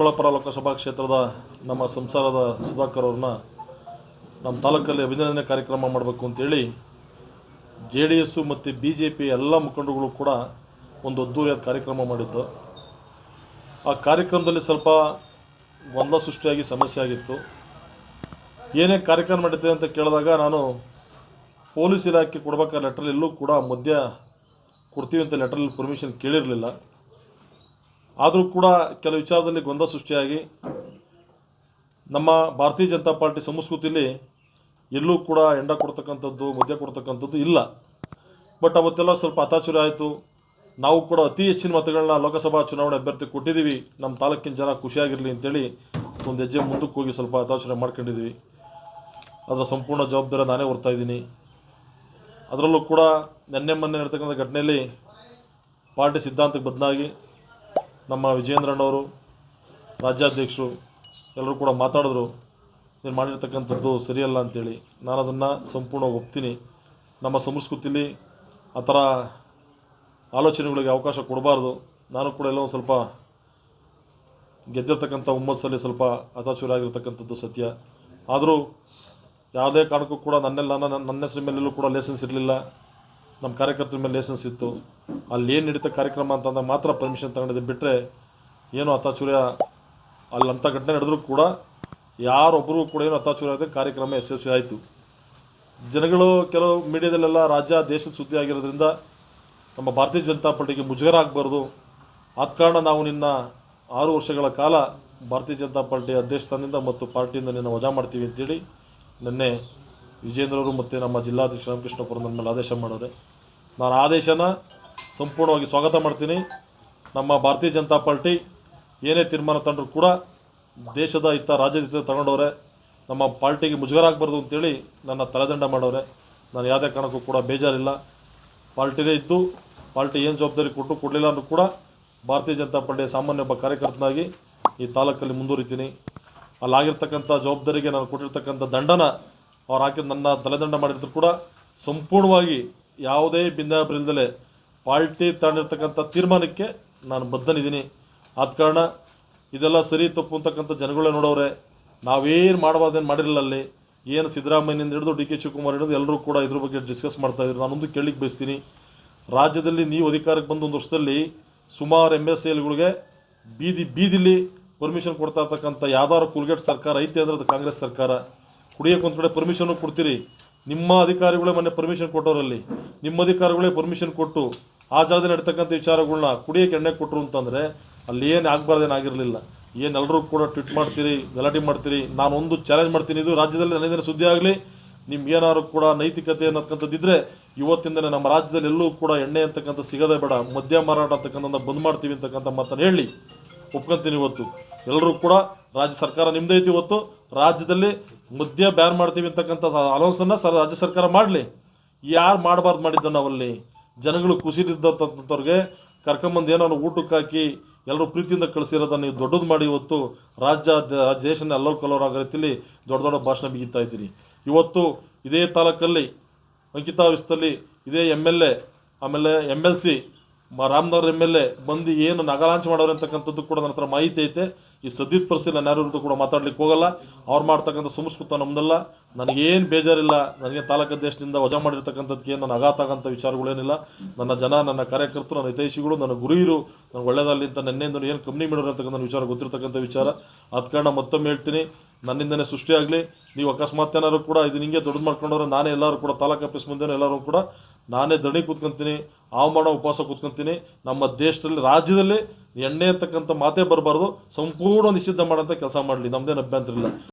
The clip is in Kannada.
ಚಿಕ್ಕಬಳ್ಳಾಪುರ ಲೋಕಸಭಾ ಕ್ಷೇತ್ರದ ನಮ್ಮ ಸಂಸಾರದ ಸುಧಾಕರ್ ಅವ್ರನ್ನ ನಮ್ಮ ತಾಲೂಕಲ್ಲಿ ಅಭಿನಂದನೆ ಕಾರ್ಯಕ್ರಮ ಮಾಡಬೇಕು ಅಂತೇಳಿ ಜೆ ಡಿ ಎಸ್ಸು ಮತ್ತು ಬಿ ಜೆ ಪಿ ಎಲ್ಲ ಮುಖಂಡರುಗಳು ಕೂಡ ಒಂದು ಅದ್ದೂರಿಯಾದ ಕಾರ್ಯಕ್ರಮ ಮಾಡಿದ್ದು. ಆ ಕಾರ್ಯಕ್ರಮದಲ್ಲಿ ಸ್ವಲ್ಪ ಗೊಂದಲ ಸೃಷ್ಟಿಯಾಗಿ ಸಮಸ್ಯೆ ಆಗಿತ್ತು. ಏನೇ ಕಾರ್ಯಕ್ರಮ ನಡೀತಿದೆ ಅಂತ ಕೇಳಿದಾಗ ನಾನು ಪೊಲೀಸ್ ಇಲಾಖೆ ಕೊಡಬೇಕಾದ ಲೆಟ್ರಲ್ಲಿ ಎಲ್ಲೂ ಕೂಡ ಮದ್ಯ ಕೊಡ್ತೀವಿ ಅಂತ ಲೆಟ್ರಲ್ಲಿ ಪರ್ಮಿಷನ್ ಕೇಳಿರಲಿಲ್ಲ. ಆದರೂ ಕೂಡ ಕೆಲವು ವಿಚಾರದಲ್ಲಿ ಗೊಂದಲ ಸೃಷ್ಟಿಯಾಗಿ ನಮ್ಮ ಭಾರತೀಯ ಜನತಾ ಪಾರ್ಟಿ ಸಂಸ್ಕೃತಿಯಲ್ಲಿ ಎಲ್ಲೂ ಕೂಡ ಎಂಡ ಕೊಡ್ತಕ್ಕಂಥದ್ದು, ಮದ್ಯ ಕೊಡ್ತಕ್ಕಂಥದ್ದು ಇಲ್ಲ. ಬಟ್ ಅವತ್ತೆಲ್ಲ ಸ್ವಲ್ಪ ಅತಾಚುರಿ ಆಯಿತು. ನಾವು ಕೂಡ ಅತಿ ಹೆಚ್ಚಿನ ಮತಗಳನ್ನ ಲೋಕಸಭಾ ಚುನಾವಣೆ ಅಭ್ಯರ್ಥಿ ಕೊಟ್ಟಿದ್ದೀವಿ. ನಮ್ಮ ತಾಲೂಕಿನ ಜನ ಖುಷಿಯಾಗಿರಲಿ ಅಂತೇಳಿ ಒಂದು ಹೆಜ್ಜೆ ಮುಂದಕ್ಕೆ ಹೋಗಿ ಸ್ವಲ್ಪ ಅತಾಚುರಿ ಮಾಡ್ಕೊಂಡಿದ್ದೀವಿ. ಅದರ ಸಂಪೂರ್ಣ ಜವಾಬ್ದಾರಿ ನಾನೇ ಹೊರ್ತಾ ಇದ್ದೀನಿ. ಅದರಲ್ಲೂ ಕೂಡ ನೆನ್ನೆ ಮೊನ್ನೆ ನಡೆತಕ್ಕಂಥ ಘಟನೆಯಲ್ಲಿ ಪಾರ್ಟಿ ಸಿದ್ಧಾಂತಕ್ಕೆ ಬದಲಾಗಿ ನಮ್ಮ ವಿಜಯೇಂದ್ರಣ್ಣವರು ರಾಜ್ಯಾಧ್ಯಕ್ಷರು ಎಲ್ಲರೂ ಕೂಡ ಮಾತಾಡಿದ್ರು, ನೀನು ಮಾಡಿರ್ತಕ್ಕಂಥದ್ದು ಸರಿಯಲ್ಲ ಅಂತೇಳಿ. ನಾನು ಅದನ್ನು ಸಂಪೂರ್ಣ ಒಪ್ತೀನಿ. ನಮ್ಮ ಸಂಸ್ಕೃತಿಲಿ ಆ ಥರ ಆಲೋಚನೆಗಳಿಗೆ ಅವಕಾಶ ಕೊಡಬಾರ್ದು. ನಾನು ಕೂಡ ಎಲ್ಲೋ ಒಂದು ಸ್ವಲ್ಪ ಗೆದ್ದಿರ್ತಕ್ಕಂಥ ಹುಮ್ಮಸ್ಸಲ್ಲಿ ಸ್ವಲ್ಪ ಅತಾಚುರಾಗಿರ್ತಕ್ಕಂಥದ್ದು ಸತ್ಯ. ಆದರೂ ಯಾವುದೇ ಕಾರಣಕ್ಕೂ ಕೂಡ ನನ್ನೆಲ್ಲ ನನ್ನ ನನ್ನ ಹೆಸರು ಮೇಲೆಲ್ಲೂ ಕೂಡ ಲೈಸೆನ್ಸ್ ಇರಲಿಲ್ಲ. ನಮ್ಮ ಕಾರ್ಯಕರ್ತರ ಮೇಲೆ ಲೈಸೆನ್ಸ್ ಇತ್ತು. ಅಲ್ಲಿ ಏನು ನಡೀತಾ ಕಾರ್ಯಕ್ರಮ ಅಂತಂದಾಗ ಮಾತ್ರ ಪರ್ಮಿಷನ್ ತಗೊಂಡಿದ್ದೆ ಬಿಟ್ಟರೆ ಏನು ಅತ್ತಾಚೂರ್ಯ ಅಲ್ಲಿ ಅಂಥ ಘಟನೆ ನಡೆದರೂ ಕೂಡ ಯಾರೊಬ್ಬರೂ ಕೂಡ ಏನು ಅತ್ತಾಚೂರ್ಯ ಆಗದೆ ಕಾರ್ಯಕ್ರಮ ಯಶಸ್ವಿ ಆಯಿತು. ಜನಗಳು ಕೆಲವು ಮೀಡಿಯಾದಲ್ಲೆಲ್ಲ ರಾಜ್ಯ, ದೇಶದ ಸುದ್ದಿ ಆಗಿರೋದ್ರಿಂದ ನಮ್ಮ ಭಾರತೀಯ ಜನತಾ ಪಾರ್ಟಿಗೆ ಮುಜುಗರ ಆಗಬಾರ್ದು ಆದ ಕಾರಣ ನಾವು ನಿನ್ನ ಆರು ವರ್ಷಗಳ ಕಾಲ ಭಾರತೀಯ ಜನತಾ ಪಾರ್ಟಿ ಅಧ್ಯಕ್ಷ ಸ್ಥಾನದಿಂದ ಮತ್ತು ಪಾರ್ಟಿಯಿಂದ ನಿನ್ನ ವಜಾ ಮಾಡ್ತೀವಿ ಅಂತೇಳಿ ನಿನ್ನೆ ವಿಜೇಂದ್ರವರು ಮತ್ತು ನಮ್ಮ ಜಿಲ್ಲಾಧ್ಯಕ್ಷ ರಾಮಕೃಷ್ಣಪುರ ನನ್ನ ಮೇಲೆ ಆದೇಶ ಮಾಡೋರೆ. ನಾನು ಆದೇಶನ ಸಂಪೂರ್ಣವಾಗಿ ಸ್ವಾಗತ ಮಾಡ್ತೀನಿ. ನಮ್ಮ ಭಾರತೀಯ ಜನತಾ ಪಾರ್ಟಿ, ಏನೇ ತೀರ್ಮಾನ ತಗೊಂಡ್ರು ಕೂಡ ದೇಶದ ಹಿತ, ರಾಜ್ಯದ ಹಿತ ತಗೊಂಡವ್ರೆ. ನಮ್ಮ ಪಾರ್ಟಿಗೆ ಮುಜುಗರ ಆಗಬಾರ್ದು ಅಂತೇಳಿ ನನ್ನ ತಲೆದಂಡ ಮಾಡವ್ರೆ ನಾನು ಯಾವುದೇ ಕಾರಣಕ್ಕೂ ಕೂಡ ಬೇಜಾರಿಲ್ಲ. ಪಾರ್ಟಿನೇ ಇದ್ದು, ಪಾರ್ಟಿ ಏನು ಜವಾಬ್ದಾರಿ ಕೊಟ್ಟು ಕೊಡಲಿಲ್ಲ ಅಂದರೂ ಕೂಡ ಭಾರತೀಯ ಜನತಾ ಪಾರ್ಟಿಯ ಸಾಮಾನ್ಯ ಒಬ್ಬ ಕಾರ್ಯಕರ್ತನಾಗಿ ಈ ತಾಲೂಕಲ್ಲಿ ಮುಂದುವರಿತೀನಿ. ಅಲ್ಲಾಗಿರ್ತಕ್ಕಂಥ ಜವಾಬ್ದಾರಿಗೆ ನಾನು ಕೊಟ್ಟಿರ್ತಕ್ಕಂಥ ದಂಡನ ಅವ್ರು ಹಾಕಿದ ನನ್ನ ತಲೆದಂಡ ಮಾಡಿದ್ರು ಕೂಡ ಸಂಪೂರ್ಣವಾಗಿ ಯಾವುದೇ ಭಿನ್ನಾಭಿಪ್ರಾಯದಲ್ಲೇ ಪಾರ್ಟಿ ತಗೊಂಡಿರ್ತಕ್ಕಂಥ ತೀರ್ಮಾನಕ್ಕೆ ನಾನು ಬದ್ಧನಿದ್ದೀನಿ. ಆದ ಕಾರಣ ಇದೆಲ್ಲ ಸರಿ ತಪ್ಪು ಅಂತಕ್ಕಂಥ ಜನಗಳೇ ನೋಡೋರೆ ನಾವೇನು ಮಾಡಬಾರ್ದೇನು ಮಾಡಿರಲಿಲ್ಲ ಅಲ್ಲಿ. ಏನು ಸಿದ್ದರಾಮಯ್ಯನಿಂದ ಹಿಡಿದು ಡಿ ಕೆ ಶಿವಕುಮಾರ್ ಹಿಡಿದು ಎಲ್ಲರೂ ಕೂಡ ಇದ್ರ ಬಗ್ಗೆ ಡಿಸ್ಕಸ್ ಮಾಡ್ತಾ ಇದ್ರು. ನಾನೊಂದು ಕೇಳಲಿಕ್ಕೆ ಬಯಸ್ತೀನಿ. ರಾಜ್ಯದಲ್ಲಿ ನೀವು ಅಧಿಕಾರಕ್ಕೆ ಬಂದು ಒಂದು ವರ್ಷದಲ್ಲಿ ಸುಮಾರು ಎಂ ಎಸ್ ಎಲ್ಗಳಿಗೆ ಬೀದಿ ಬೀದಿಲಿ ಪರ್ಮಿಷನ್ ಕೊಡ್ತಾ ಇರ್ತಕ್ಕಂಥ ಯಾವ್ದಾದ್ರು ಕುಲ್ಗೇಟ್ ಸರ್ಕಾರ ಐತೆ ಅಂದ್ರೆ ಅದು ಕಾಂಗ್ರೆಸ್ ಸರ್ಕಾರ. ಕುಡಿಯೋಕೆ ಒಂದು ಕಡೆ ಪರ್ಮಿಷನ್ನು ಕೊಡ್ತೀರಿ. ನಿಮ್ಮ ಅಧಿಕಾರಿಗಳೇ ಮೊನ್ನೆ ಪರ್ಮಿಷನ್ ಕೊಟ್ಟವರಲ್ಲಿ. ನಿಮ್ಮ ಅಧಿಕಾರಿಗಳೇ ಪರ್ಮಿಷನ್ ಕೊಟ್ಟು ಆ ಜಾಗದಲ್ಲಿ ನಡೀತಕ್ಕಂಥ ವಿಚಾರಗಳನ್ನ ಕುಡಿಯೋಕೆ ಎಣ್ಣೆ ಕೊಟ್ಟರು ಅಂತಂದರೆ ಅಲ್ಲಿ ಏನು ಆಗಬಾರ್ದೇನಾಗಿರಲಿಲ್ಲ ಆಗಿರಲಿಲ್ಲ. ಏನು ಎಲ್ಲರೂ ಕೂಡ ಟ್ವಿಟ್ ಮಾಡ್ತೀರಿ, ಗಲಾಟೆ ಮಾಡ್ತೀರಿ. ನಾನು ಒಂದು ಚಾಲೆಂಜ್ ಮಾಡ್ತೀನಿ. ಇದು ರಾಜ್ಯದಲ್ಲಿ ನನಗೇನು ಸುದ್ದಿ ಆಗಲಿ. ನಿಮ್ಗೆ ಏನಾದ್ರು ಕೂಡ ನೈತಿಕತೆ ಅನ್ನೋದಕ್ಕಂಥದ್ದಿದ್ರೆ ಇವತ್ತಿಂದನೇ ನಮ್ಮ ರಾಜ್ಯದಲ್ಲಿ ಎಲ್ಲೂ ಕೂಡ ಎಣ್ಣೆ ಅಂತಕ್ಕಂಥ ಸಿಗದೆ ಬೇಡ. ಮದ್ಯ ಮಾರಾಟ ಅಂತಕ್ಕಂಥ ಬಂದ್ ಮಾಡ್ತೀವಿ ಅಂತಕ್ಕಂಥ ಮಾತನ್ನು ಹೇಳಿ ಒಪ್ಕೊಂತೀನಿ ಇವತ್ತು. ಎಲ್ಲರೂ ಕೂಡ ರಾಜ್ಯ ಸರ್ಕಾರ ನಿಮ್ಮದೇ ಐತಿ ಇವತ್ತು. ರಾಜ್ಯದಲ್ಲಿ ಮದ್ಯ ಬ್ಯಾನ್ ಮಾಡ್ತೀವಿ ಅಂತಕ್ಕಂಥ ಅನೌನ್ಸನ್ನು ಸರ್ ರಾಜ್ಯ ಸರ್ಕಾರ ಮಾಡಲಿ. ಯಾರು ಮಾಡಬಾರ್ದು ಮಾಡಿದ್ದು ನಾವಲ್ಲಿ? ಜನಗಳು ಖುಷಿಲಿದ್ದಂಥವ್ರಿಗೆ ಕರ್ಕೊಂಬಂದು ಏನೋ ಊಟಕ್ಕೆ ಹಾಕಿ ಎಲ್ಲರೂ ಪ್ರೀತಿಯಿಂದ ಕಳಿಸಿರೋದನ್ನು ನೀವು ದೊಡ್ಡದು ಮಾಡಿ ಇವತ್ತು ರಾಜ್ಯ ದೇಶನ ಎಲ್ಲರ ಕಲೋರ್ ಆಗೋ ರೀತಿಯಲ್ಲಿ ದೊಡ್ಡ ದೊಡ್ಡ ಭಾಷಣ ಬಿಗಿತಾ ಇದ್ದೀರಿ ಇವತ್ತು ಇದೇ ತಾಲೂಕಲ್ಲಿ ಅಂಕಿತಾ ವಿಸ್ತಲ್ಲಿ ಇದೇ ಎಂ ಎಲ್ ಎ ಆಮೇಲೆ M L C Ramanagara M L A ಬಂದು ಏನು ನಗಲಾಂಚ್ ಮಾಡೋರು ಅಂತಕ್ಕಂಥದ್ದು ಕೂಡ ನನ್ನ ಹತ್ರ ಮಾಹಿತಿ ಐತೆ. ಈ ಸದ್ಯದ ಪರಿಸ್ಥಿತಿ ನಾನು ಕೂಡ ಮಾತಾಡ್ಲಿಕ್ಕೆ ಹೋಗಲ್ಲ. ಅವ್ರು ಮಾಡ್ತಕ್ಕಂಥ ಸಂಸ್ಕೃತ ನಮ್ದಲ್ಲ. ನನಗೇನು ಬೇಜಾರಿಲ್ಲ. ನನಗೆ ತಾಲೂಕು ಅಧ್ಯಕ್ಷದಿಂದ ವಜಾ ಮಾಡಿರ್ತಕ್ಕಂಥದ್ದಕ್ಕೆ ನನ್ನ ಆಗಂಥ ವಿಚಾರಗಳೇನಿಲ್ಲ. ನನ್ನ ಜನ, ನನ್ನ ಕಾರ್ಯಕರ್ತರು, ನನ್ನ ಹಿತೈಷಿಗಳು, ನನ್ನ ಗುರಿಯರು ನನಗೆ ಒಳ್ಳೇದಲ್ಲಿ ಅಂತ ನೆನ್ನೆಯಿಂದ ಏನು ಕಂಪ್ನಿ ಮಾಡೋರು ಅಂತಕ್ಕಂಥ ವಿಚಾರ, ಗೊತ್ತಿರ್ತಕ್ಕಂಥ ವಿಚಾರ. ಅದ ಕಾರಣ ಮತ್ತೊಮ್ಮೆ ಹೇಳ್ತೀನಿ. ನನ್ನಿಂದನೇ ಸೃಷ್ಟಿಯಾಗಲಿ ನೀವು ಅಕಸ್ಮಾತ್ ಏನಾದ್ರು ಕೂಡ ಇದು ನಿಂಗೆ ದೊಡ್ಡದು ಮಾಡ್ಕೊಂಡವ್ರೆ, ನಾನೇ ಎಲ್ಲರೂ ಕೂಡ ತಾಲೂಕು ಆಫೀಸ್ ಮುಂದೆ ಎಲ್ಲರೂ ಕೂಡ ನಾನೇ ದಣಿ ಕೂತ್ಕೊಂತೀನಿ. ಹಾವು ಮಾಡೋ ಉಪವಾಸ ಕೂತ್ಕೊಂತೀನಿ. ನಮ್ಮ ದೇಶದಲ್ಲಿ, ರಾಜ್ಯದಲ್ಲಿ ಎಣ್ಣೆ ಅಂತಕ್ಕಂಥ ಮಾತೇ ಬರಬಾರ್ದು. ಸಂಪೂರ್ಣ ನಿಷಿದ್ಧ ಮಾಡೋಂಥ ಕೆಲಸ ಮಾಡಲಿ. ನಮ್ಮದೇನು ಅಭ್ಯಂತರ ಇಲ್ಲ.